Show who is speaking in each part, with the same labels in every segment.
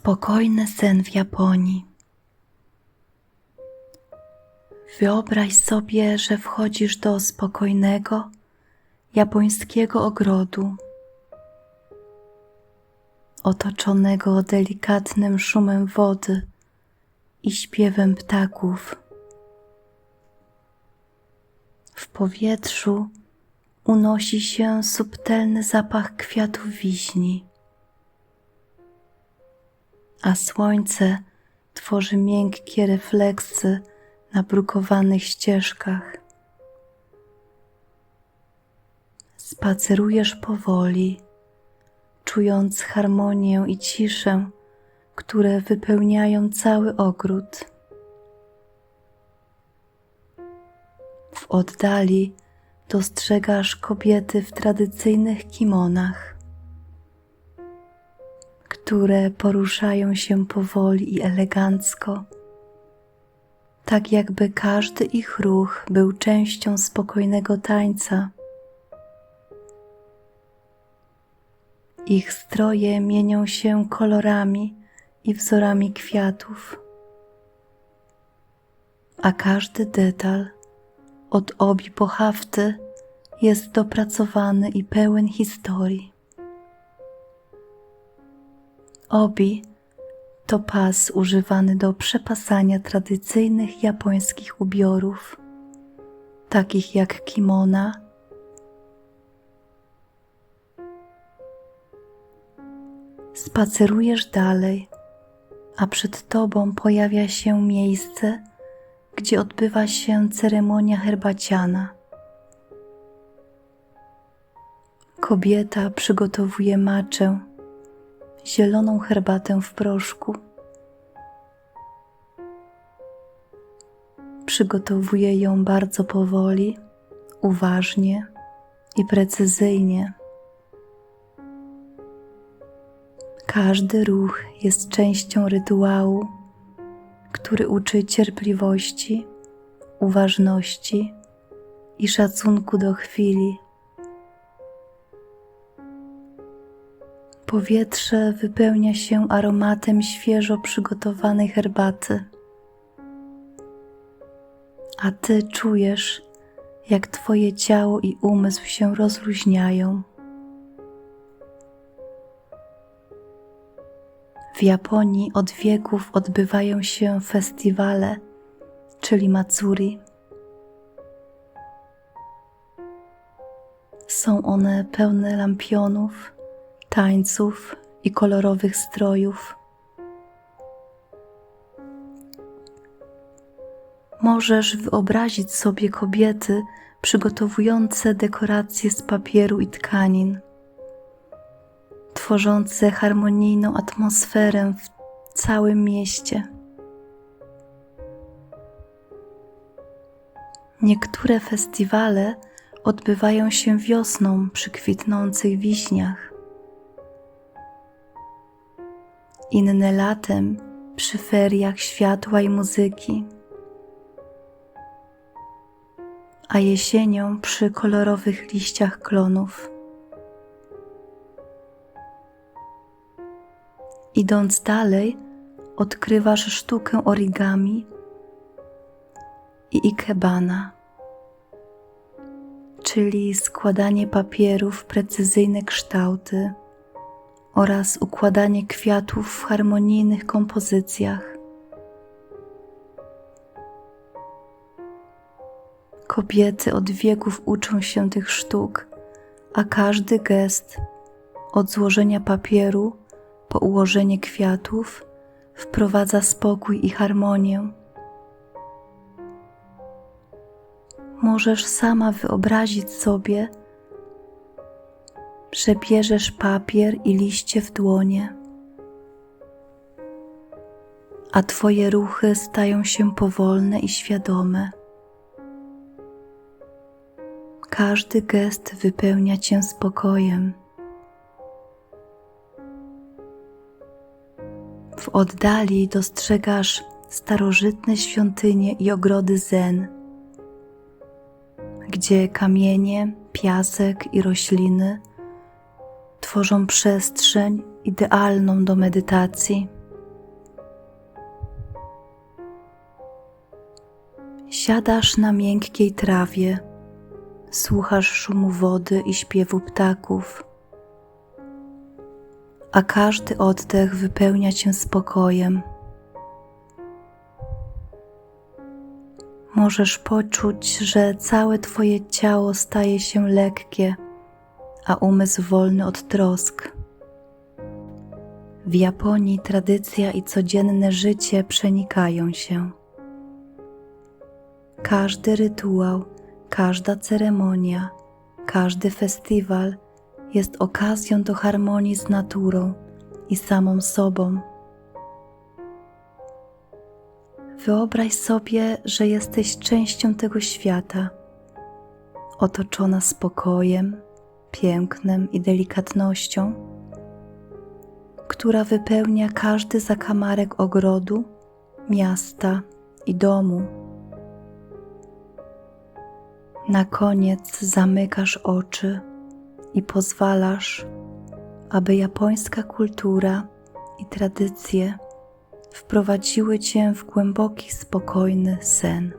Speaker 1: Spokojny sen w Japonii. Wyobraź sobie, że wchodzisz do spokojnego japońskiego ogrodu, otoczonego delikatnym szumem wody i śpiewem ptaków. W powietrzu unosi się subtelny zapach kwiatów wiśni a słońce tworzy miękkie refleksy na brukowanych ścieżkach. Spacerujesz powoli, czując harmonię i ciszę, które wypełniają cały ogród. W oddali dostrzegasz kobiety w tradycyjnych kimonach które poruszają się powoli i elegancko, tak jakby każdy ich ruch był częścią spokojnego tańca. Ich stroje mienią się kolorami i wzorami kwiatów, a każdy detal od obi po hafty jest dopracowany i pełen historii. Obi to pas używany do przepasania tradycyjnych japońskich ubiorów, takich jak kimona, Spacerujesz dalej, a przed tobą pojawia się miejsce, gdzie odbywa się ceremonia herbaciana. Kobieta przygotowuje maczę zieloną herbatę w proszku. Przygotowuję ją bardzo powoli, uważnie i precyzyjnie. Każdy ruch jest częścią rytuału, który uczy cierpliwości, uważności i szacunku do chwili. Powietrze wypełnia się aromatem świeżo przygotowanej herbaty, a ty czujesz, jak twoje ciało i umysł się rozluźniają. W Japonii od wieków odbywają się festiwale, czyli matsuri. Są one pełne lampionów tańców i kolorowych strojów. Możesz wyobrazić sobie kobiety przygotowujące dekoracje z papieru i tkanin, tworzące harmonijną atmosferę w całym mieście. Niektóre festiwale odbywają się wiosną przy kwitnących wiśniach. Inne latem przy feriach światła i muzyki, a jesienią przy kolorowych liściach klonów. Idąc dalej, odkrywasz sztukę origami i ikebana, czyli składanie papieru w precyzyjne kształty oraz układanie kwiatów w harmonijnych kompozycjach. Kobiety od wieków uczą się tych sztuk, a każdy gest od złożenia papieru po ułożenie kwiatów wprowadza spokój i harmonię. Możesz sama wyobrazić sobie, że bierzesz papier i liście w dłonie, a Twoje ruchy stają się powolne i świadome. Każdy gest wypełnia Cię spokojem. W oddali dostrzegasz starożytne świątynie i ogrody zen, gdzie kamienie, piasek i rośliny tworzą przestrzeń idealną do medytacji. Siadasz na miękkiej trawie, słuchasz szumu wody i śpiewu ptaków, a każdy oddech wypełnia cię spokojem. Możesz poczuć, że całe Twoje ciało staje się lekkie a umysł wolny od trosk. W Japonii tradycja i codzienne życie przenikają się. Każdy rytuał, każda ceremonia, każdy festiwal jest okazją do harmonii z naturą i samą sobą. Wyobraź sobie, że jesteś częścią tego świata, otoczona spokojem, pięknem i delikatnością, która wypełnia każdy zakamarek ogrodu, miasta i domu. Na koniec zamykasz oczy i pozwalasz, aby japońska kultura i tradycje wprowadziły cię w głęboki, spokojny sen.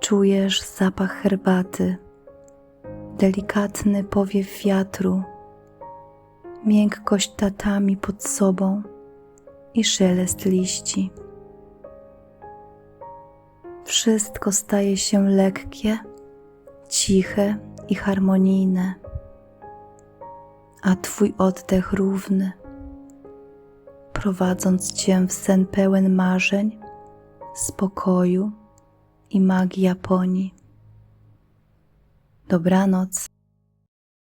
Speaker 1: Czujesz zapach herbaty, delikatny powiew wiatru, miękkość tatami pod sobą i szelest liści. Wszystko staje się lekkie, ciche i harmonijne, a Twój oddech równy, prowadząc Cię w sen pełen marzeń, spokoju i magii Japonii. Dobranoc.